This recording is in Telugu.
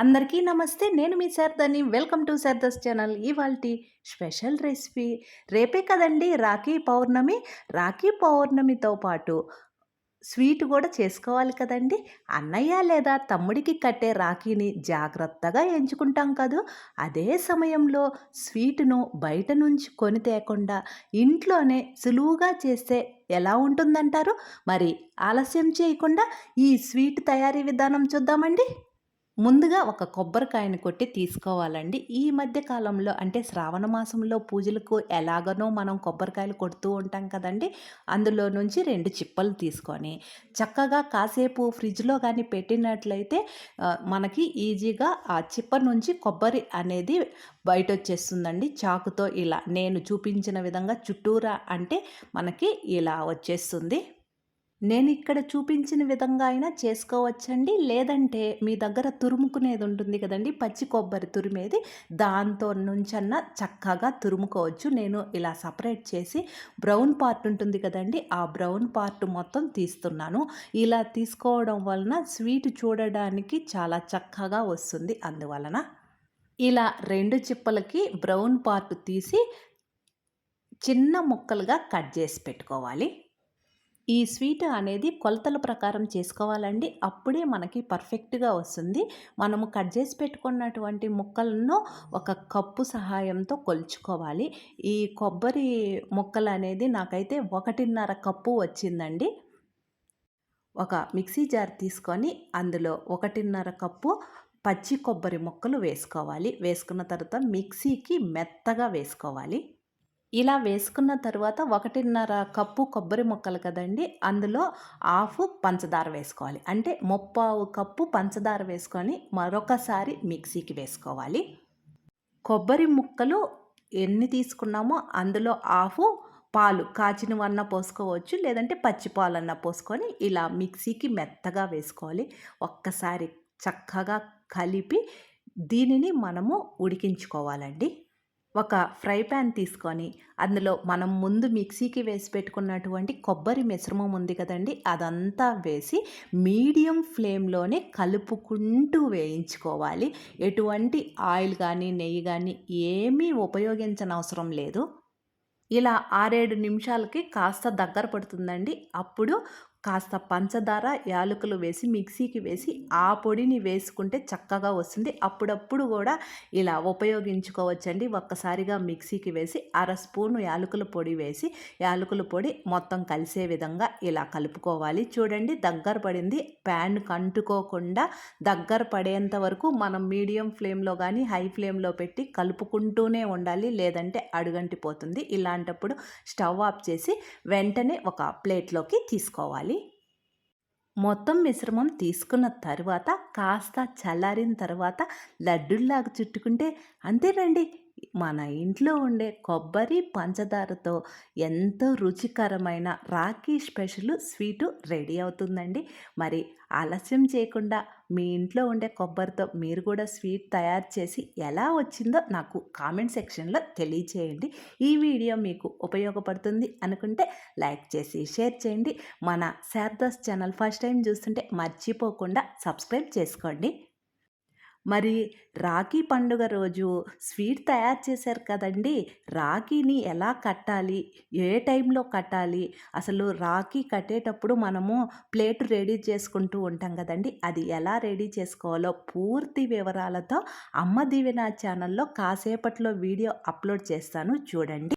అందరికీ నమస్తే నేను మీ శారదాని వెల్కమ్ టు శారదాస్ ఛానల్. ఇవాళ స్పెషల్ రెసిపీ. రేపే కదండి రాఖీ పౌర్ణమి. రాఖీ పౌర్ణమితో పాటు స్వీట్ కూడా చేసుకోవాలి కదండి. అన్నయ్య లేదా తమ్ముడికి కట్టే రాఖీని జాగ్రత్తగా ఎంచుకుంటాం కదూ. అదే సమయంలో స్వీట్ను బయట నుంచి కొని తేకుండా ఇంట్లోనే సులువుగా చేస్తే ఎలా ఉంటుందంటారు? మరి ఆలస్యం చేయకుండా ఈ స్వీట్ తయారీ విధానం చూద్దామండి. ముందుగా ఒక కొబ్బరికాయని కొట్టి తీసుకోవాలండి. ఈ మధ్య కాలంలో అంటే శ్రావణ మాసంలో పూజలకు ఎలాగనో మనం కొబ్బరికాయలు కొడుతూ ఉంటాం కదండి. అందులో నుంచి రెండు చిప్పలు తీసుకొని చక్కగా కాసేపు ఫ్రిడ్జ్లో కానీ పెట్టినట్లయితే మనకి ఈజీగా ఆ చిప్ప నుంచి కొబ్బరి అనేది బయట వచ్చేస్తుందండి చాకుతో ఇలా నేను చూపించిన విధంగా చుట్టూరా అంటే మనకి ఇలా వచ్చేస్తుంది. నేను ఇక్కడ చూపించిన విధంగా అయినా చేసుకోవచ్చండి. లేదంటే మీ దగ్గర తురుముకునేది ఉంటుంది కదండి పచ్చి కొబ్బరి తురిమేది. దాంతో నుంచన్నా చక్కగా తురుముకోవచ్చు. నేను ఇలా సపరేట్ చేసి బ్రౌన్ పార్ట్ ఉంటుంది కదండి ఆ బ్రౌన్ పార్ట్ మొత్తం తీస్తున్నాను. ఇలా తీసుకోవడం వలన స్వీట్ చూడడానికి చాలా చక్కగా వస్తుంది. అందువలన ఇలా రెండు చిప్పలకి బ్రౌన్ పార్ట్ తీసి చిన్న ముక్కలుగా కట్ చేసి పెట్టుకోవాలి. ఈ స్వీట్ అనేది కొలతల ప్రకారం చేసుకోవాలండి. అప్పుడే మనకి పర్ఫెక్ట్గా వస్తుంది. మనము కట్ చేసి పెట్టుకున్నటువంటి ముక్కలను ఒక కప్పు సహాయంతో కొలుచుకోవాలి. ఈ కొబ్బరి ముక్కలు అనేది నాకైతే ఒకటిన్నర కప్పు వచ్చిందండి. ఒక మిక్సీ జార్ తీసుకొని అందులో ఒకటిన్నర కప్పు పచ్చి కొబ్బరి ముక్కలు వేసుకోవాలి. వేసుకున్న తర్వాత మిక్సీకి మెత్తగా వేసుకోవాలి. ఇలా వేసుకున్న తర్వాత ఒకటిన్నర కప్పు కొబ్బరి ముక్కలు కదండి అందులో హాఫ్ పంచదార వేసుకోవాలి. అంటే ముప్పావు కప్పు పంచదార వేసుకొని మరొకసారి మిక్సీకి వేసుకోవాలి. కొబ్బరి ముక్కలు ఎన్ని తీసుకున్నామో అందులో హాఫ్ పాలు కాచినవన్న పోసుకోవచ్చు లేదంటే పచ్చిపాలన్న పోసుకొని ఇలా మిక్సీకి మెత్తగా వేసుకోవాలి. ఒక్కసారి చక్కగా కలిపి దీనిని మనము ఉడికించుకోవాలండి. ఒక ఫ్రై ప్యాన్ తీసుకొని అందులో మనం ముందు మిక్సీకి వేసి పెట్టుకున్నటువంటి కొబ్బరి మిశ్రమం ఉంది కదండి అదంతా వేసి మీడియం ఫ్లేమ్లోనే కలుపుకుంటూ వేయించుకోవాలి. ఎటువంటి ఆయిల్ కానీ నెయ్యి కానీ ఏమీ ఉపయోగించనవసరం లేదు. ఇలా ఆరేడు నిమిషాలకి కాస్త దగ్గర పడుతుందండి. అప్పుడు కాస్త పంచదార యాలకులు వేసి మిక్సీకి వేసి ఆ పొడిని వేసుకుంటే చక్కగా వస్తుంది. అప్పుడప్పుడు కూడా ఇలా ఉపయోగించుకోవచ్చండి. ఒక్కసారిగా మిక్సీకి వేసి అర స్పూను యాలకుల పొడి వేసి యాలకుల పొడి మొత్తం కలిసే విధంగా ఇలా కలుపుకోవాలి. చూడండి దగ్గర పడింది. ప్యాన్ కంటుకోకుండా దగ్గర పడేంత వరకు మనం మీడియం ఫ్లేమ్లో కానీ హై ఫ్లేమ్లో పెట్టి కలుపుకుంటూనే ఉండాలి. లేదంటే అడుగంటిపోతుంది. ఇలాంటప్పుడు స్టవ్ ఆఫ్ చేసి వెంటనే ఒక ప్లేట్లోకి తీసుకోవాలి. మొత్తం మిశ్రమం తీసుకున్న తర్వాత కాస్త చల్లారిన తర్వాత లడ్డుల్లాగా చుట్టుకుంటే అంతేనండి. మన ఇంట్లో ఉండే కొబ్బరి పంచదారతో ఎంతో రుచికరమైన రాఖీ స్పెషల్ స్వీటు రెడీ అవుతుందండి. మరి ఆలస్యం చేయకుండా మీ ఇంట్లో ఉండే కొబ్బరితో మీరు కూడా స్వీట్ తయారు చేసి ఎలా వచ్చిందో నాకు కామెంట్ సెక్షన్లో తెలియచేయండి. ఈ వీడియో మీకు ఉపయోగపడుతుంది అనుకుంటే లైక్ చేసి షేర్ చేయండి. మన శారదాస్ ఛానల్ ఫస్ట్ టైం చూస్తుంటే మర్చిపోకుండా సబ్స్క్రైబ్ చేసుకోండి. మరి రాఖీ పండుగ రోజు స్వీట్ తయారు చేశారు కదండి. రాఖీని ఎలా కట్టాలి? ఏ టైంలో కట్టాలి? అసలు రాఖీ కట్టేటప్పుడు మనము ప్లేట్ రెడీ చేసుకుంటూ ఉంటాం కదండి. అది ఎలా రెడీ చేసుకోవాలో పూర్తి వివరాలతో అమ్మ దీవెన ఛానల్లో కాసేపట్లో వీడియో అప్లోడ్ చేస్తాను. చూడండి.